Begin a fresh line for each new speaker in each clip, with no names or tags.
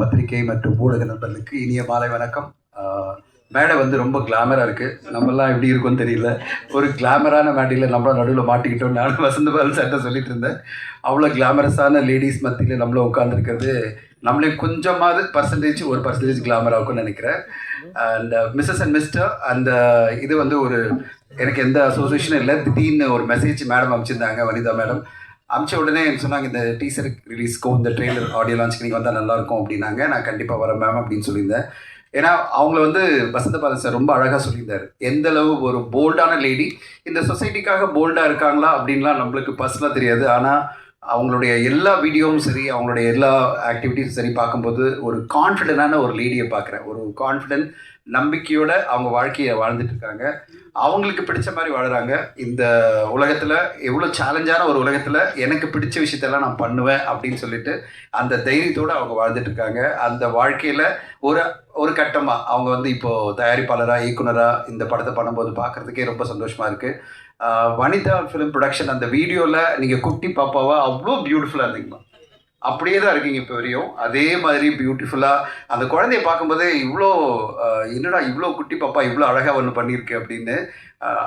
பத்திரிகை மற்றும் ஊடக நண்பர்களுக்கு இனிய மாலை வணக்கம். மேடை வந்து ரொம்ப கிளாமராக இருக்குது நம்மலாம் எப்படி இருக்கும்னு தெரியல. ஒரு கிளாமரான மேடையில் நம்மளும் நடுவில் மாட்டிக்கிட்டோம் நானும் வசந்த பால் சட்டை சொல்லிட்டு இருந்தேன். அவ்வளோ கிளாமரஸான லேடிஸ் மத்தியில் நம்மளும் உட்காந்துருக்கிறது நம்மளே கொஞ்சமாவது பர்சன்டேஜ் ஒரு பர்சன்டேஜ் கிளாமராக இருக்கும்னு நினைக்கிறேன். அண்ட் மிஸ்ஸஸ் அண்ட் மிஸ்டர் அந்த இது வந்து ஒரு எனக்கு எந்த அசோசியேஷனும் இல்லை. திடீர்னு ஒரு மெசேஜ் மேடம் அனுப்பிச்சிருந்தாங்க வனிதா மேடம் அமிச்ச உடனே சொன்னாங்க இந்த டீசர் ரிலீஸ்க்கும் இந்த ட்ரெய்லர் ஆடியோ லான்ச்சுக்கு நீங்கள் வந்தால் நல்லாயிருக்கும் அப்படின்னாங்க. நான் கண்டிப்பாக வரேன் மேம் அப்படின்னு சொல்லியிருந்தேன். ஏன்னா அவங்கள வந்து வசந்த பாலன் சார் ரொம்ப அழகாக சொல்லியிருந்தார். எந்த அளவு ஒரு போல்டான லேடி இந்த சொசைட்டிக்காக போல்டாக இருக்காங்களா? அப்படின்லாம் நம்மளுக்கு பர்சனலாக தெரியாது. ஆனால் அவங்களுடைய எல்லா வீடியோவும் சரி அவங்களுடைய எல்லா ஆக்டிவிட்டீஸும் சரி பார்க்கும்போது ஒரு கான்ஃபிடென்டான ஒரு லேடியை பார்க்குறேன். ஒரு கான்ஃபிடென்ட் நம்பிக்கையோட அவங்க வாழ்க்கையை வாழ்ந்துட்டு இருக்காங்க. அவங்களுக்கு பிடிச்ச மாதிரி வாழ்கிறாங்க இந்த உலகத்தில் எவ்வளோ சேலஞ்சான ஒரு உலகத்தில் எனக்கு பிடிச்ச விஷயத்தெல்லாம் நான் பண்ணுவேன் அப்படின்னு சொல்லிட்டு அந்த தைரியத்தோடு அவங்க வாழ்ந்துட்டு இருக்காங்க. அந்த வாழ்க்கையில் ஒரு ஒரு கட்டமாக அவங்க வந்து இப்போது தயாரிப்பாளராக இயக்குனராக இந்த படத்தை பண்ணும்போது பார்க்குறதுக்கே ரொம்ப சந்தோஷமாக இருக்குது வனிதா ஃபிலிம் ப்ரொடக்ஷன் அந்த வீடியோவில் நீங்கள் குட்டி பாப்பாவா அவ்வளோ பியூட்டிஃபுல்லாக இருந்தீங்கம்மா. அப்படியே தான் இருக்கீங்க இப்போ வரையும். அதே மாதிரி பியூட்டிஃபுல்லாக அந்த குழந்தைய பார்க்கும்போதே இவ்வளோ என்னடா இவ்வளோ குட்டி பாப்பா இவ்வளோ அழகாக ஒன்று பண்ணியிருக்கு அப்படின்னு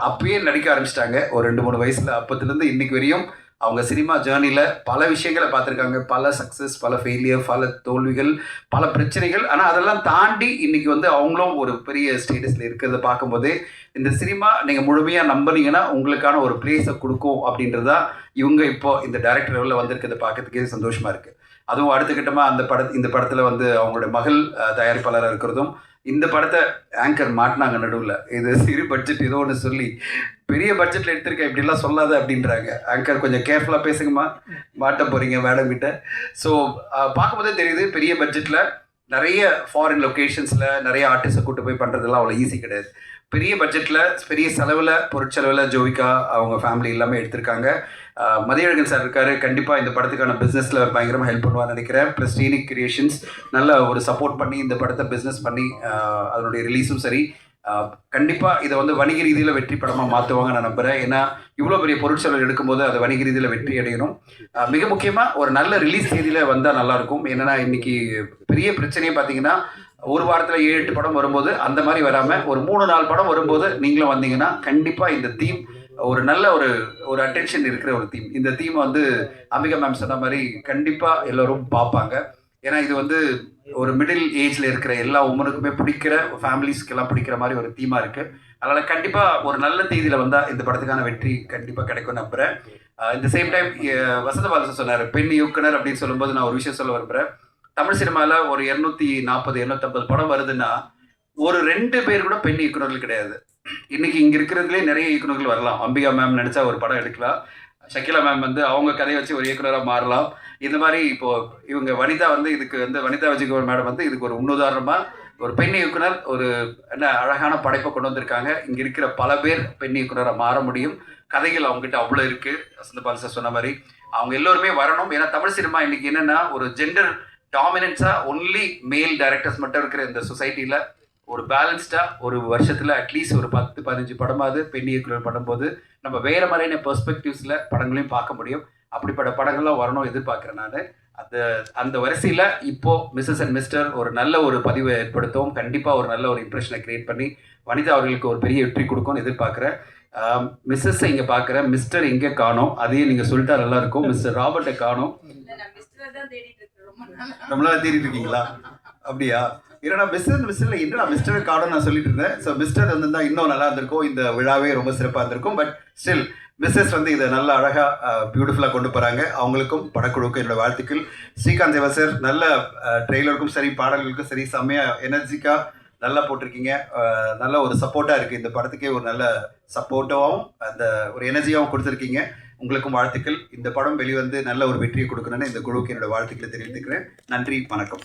அப்பயே நடிக்க ஆரம்பிச்சிட்டாங்க. ஒரு ரெண்டு மூணு வயசில் அப்பத்துலேருந்து இன்னைக்கு வரையும் அவங்க சினிமா ஜேர்னியில் பல விஷயங்களை பார்த்துருக்காங்க. பல சக்ஸஸ் பல ஃபெயிலியர் பல தோல்விகள் பல பிரச்சனைகள். ஆனால் அதெல்லாம் தாண்டி இன்னைக்கு வந்து அவங்களும் ஒரு பெரிய ஸ்டேட்டஸில் இருக்கிறத பார்க்கும்போது இந்த சினிமா நீங்கள் முழுமையாக நம்பினீங்கன்னா உங்களுக்கான ஒரு பிளேஸை கொடுக்கும் அப்படின்றது தான் இவங்க இப்போ இந்த டைரக்டர் லெவலில் வந்திருக்கிறத பார்க்கறதுக்கே சந்தோஷமாக இருக்குது அதுவும் அடுத்த கட்டமாக அந்த பட இந்த படத்தில் வந்து அவங்களுடைய மகள் தயாரிப்பாளராக இருக்கிறதும் இந்த படத்தை ஆங்கர் மாட்டினாங்க நடுவில். இது சிறு பட்ஜெட் ஏதோ ஒன்று சொல்லி பெரிய பட்ஜெட்டில் எடுத்திருக்கேன் இப்படிலாம் சொல்லாத அப்படின்றாங்க. ஆங்கர் கொஞ்சம் கேர்ஃபுல்லாக பேசுங்கம்மா. மாட்ட போகிறீங்க மேடம் கிட்ட. ஸோ பார்க்கும்போதே தெரியுது பெரிய பட்ஜெட்டில் நிறைய ஃபாரின் லொக்கேஷன்ஸில் நிறைய ஆர்டிஸ்ட்டை கூட்டு போய் பண்ணுறதுலாம் அவ்வளோ ஈஸி கிடையாது. பெரிய பட்ஜெட்டில் பெரிய செலவில் பொருட்செலவில் ஜோவிகா அவங்க ஃபேமிலி எல்லாமே எடுத்திருக்காங்க. மதியழகன் சார் இருக்காரு. கண்டிப்பாக இந்த படத்துக்கான பிஸ்னஸில் பயங்கரமாக ஹெல்ப் பண்ணுவான்னு நினைக்கிறேன். ப்ளஸ் ஸ்ரீனிக் கிரியேஷன்ஸ் நல்ல ஒரு சப்போர்ட் பண்ணி இந்த படத்தை பிஸ்னஸ் பண்ணி அதனுடைய ரிலீஸும் சரி. கண்டிப்பாக இதை வந்து வணிக ரீதியில் வெற்றி படமாக மாற்றுவாங்க நான் நம்புகிறேன் ஏன்னா இவ்வளோ பெரிய பொருட்செலவு எடுக்கும்போது அது வணிக ரீதியில் வெற்றி அடையணும். மிக முக்கியமாக ஒரு நல்ல ரிலீஸ் தேதியில் வந்தால் நல்லாயிருக்கும் என்னென்னா இன்றைக்கி பெரிய பிரச்சனையே பார்த்தீங்கன்னா ஒரு வாரத்தில் ஏழு எட்டு படம் வரும்போது அந்த மாதிரி வராமல் ஒரு மூணு நாலு படம் வரும்போது நீங்களும் வந்தீங்கன்னா கண்டிப்பாக இந்த தீம் ஒரு நல்ல ஒரு ஒரு அட்டென்ஷன் இருக்கிற ஒரு தீம் இந்த தீம் வந்து அம்பிகா மேம் சொன்ன மாதிரி கண்டிப்பாக எல்லோரும் பார்ப்பாங்க. ஏன்னா இது வந்து ஒரு மிடில் ஏஜில் இருக்கிற எல்லா உமனுக்குமே பிடிக்கிற ஃபேமிலிஸ்க்கு எல்லாம் பிடிக்கிற மாதிரி ஒரு தீமாக இருக்குது அதனால் கண்டிப்பாக ஒரு நல்ல தேதியில் வந்தால் இந்த படத்துக்கான வெற்றி கண்டிப்பாக கிடைக்கும் நம்புகிறேன் இந்த சேம் டைம் வசந்த பாலசன் சொன்னார் பெண் இயக்குனர் அப்படின்னு சொல்லும்போது நான் ஒரு விஷயம் சொல்ல விரும்புகிறேன் தமிழ் சினிமாவில் ஒரு இரநூத்தி நாற்பது இரநூத்தம்பது படம் வருதுன்னா ஒரு ரெண்டு பேர் கூட பெண் இயக்குனர்கள் கிடையாது. இன்னைக்கு இங்கே இருக்கிறதுலே நிறைய இயக்குனர்கள் வரலாம். அம்பிகா மேம் நினச்சா ஒரு படம் எடுக்கலாம். ஷக்கிலா மேம் வந்து அவங்க கதையை வச்சு ஒரு இயக்குனராக மாறலாம். இந்த மாதிரி இப்போ இவங்க வனிதா வந்து இதுக்கு வந்து வனிதா விஜயகுமார் மேடம் வந்து இதுக்கு ஒரு முன்னுதாரணமாக ஒரு பெண் இயக்குனர் ஒரு என்ன அழகான படைப்பை கொண்டு வந்திருக்காங்க. இங்கே இருக்கிற பல பேர் பெண் இயக்குனராக மாற முடியும். கதைகள் அவங்ககிட்ட அவ்வளோ இருக்குது வசந்த பாலசா சொன்ன மாதிரி. அவங்க எல்லோருமே வரணும். ஏன்னா தமிழ் சினிமா இன்னைக்கு என்னென்னா ஒரு ஜெண்டர் டாமினன்ஸாக ஒன்லி மேல் டைரக்டர்ஸ் மட்டும் இருக்கிற இந்த சொசைட்டியில் ஒரு பேலன்ஸ்டாக ஒரு வருஷத்தில் அட்லீஸ்ட் ஒரு பத்து பதினஞ்சு படமாவது பெண் இயக்குனர் பண்ணும்போது நம்ம வேறு மாதிரியான பெர்ஸ்பெக்டிவ்ஸில் படங்களையும் பார்க்க முடியும். அப்படிப்பட்ட படங்கள்லாம் வரணும் எதிர்பார்க்குறேன் நான். அந்த அந்த வரிசையில் இப்போ மிஸ்ஸஸ் அண்ட் மிஸ்டர் ஒரு நல்ல ஒரு பதிவை ஏற்படுத்தவும் கண்டிப்பாக ஒரு நல்ல ஒரு இம்ப்ரெஷனை கிரியேட் பண்ணி வனிதா அவர்களுக்கு ஒரு பெரிய வெற்றி கொடுக்கும்னு எதிர்பார்க்குறேன். மிஸ்ஸஸ் இங்கே பார்க்குறேன். மிஸ்டர் இங்கே காணோம்? அதையும் நீங்கள் சொல்லிட்டா நல்லா இருக்கும். மிஸ்டர் ராபர்ட்டை காணோம்.
நம்மளால தேடிட்டு ரொம்ப
தேடிட்டு இருக்கீங்களா அப்படியா? என்னடா மிஸ்டர் மிஸ்டர்ல என்னடா மிஸ்டர் கார்டும் நான் சொல்லிட்டு இருந்தேன். ஸோ மிஸ்டர் வந்திருந்தா இன்னும் நல்லா இருந்திருக்கும். இந்த விழாவே ரொம்ப சிறப்பாக இருந்திருக்கும். பட் ஸ்டில் மிஸ்ஸஸ் வந்து இதை நல்லா அழகாக பியூட்டிஃபுல்லாக கொண்டு போகிறாங்க அவங்களுக்கும் படக்குழுக்கும் என்னோடய வாழ்த்துக்கள். ஸ்ரீகாந்த் தேவா சார் நல்ல ட்ரெய்லருக்கும் சரி பாடல்களுக்கும் சரி செம்மையாக எனர்ஜிக்காக நல்லா போட்டிருக்கீங்க. நல்ல ஒரு சப்போர்ட்டாக இருக்குது இந்த படத்துக்கே ஒரு நல்ல சப்போர்ட்டாகவும் அந்த ஒரு எனர்ஜியாகவும் கொடுத்துருக்கீங்க. உங்களுக்கும் வாழ்த்துக்கள். இந்த படம் வெளிவந்து நல்ல ஒரு வெற்றியை கொடுக்கணும்னு இந்த குழுவுக்கு என்னோட வாழ்த்துக்களை தெரிவித்துக்கிறேன். நன்றி வணக்கம்.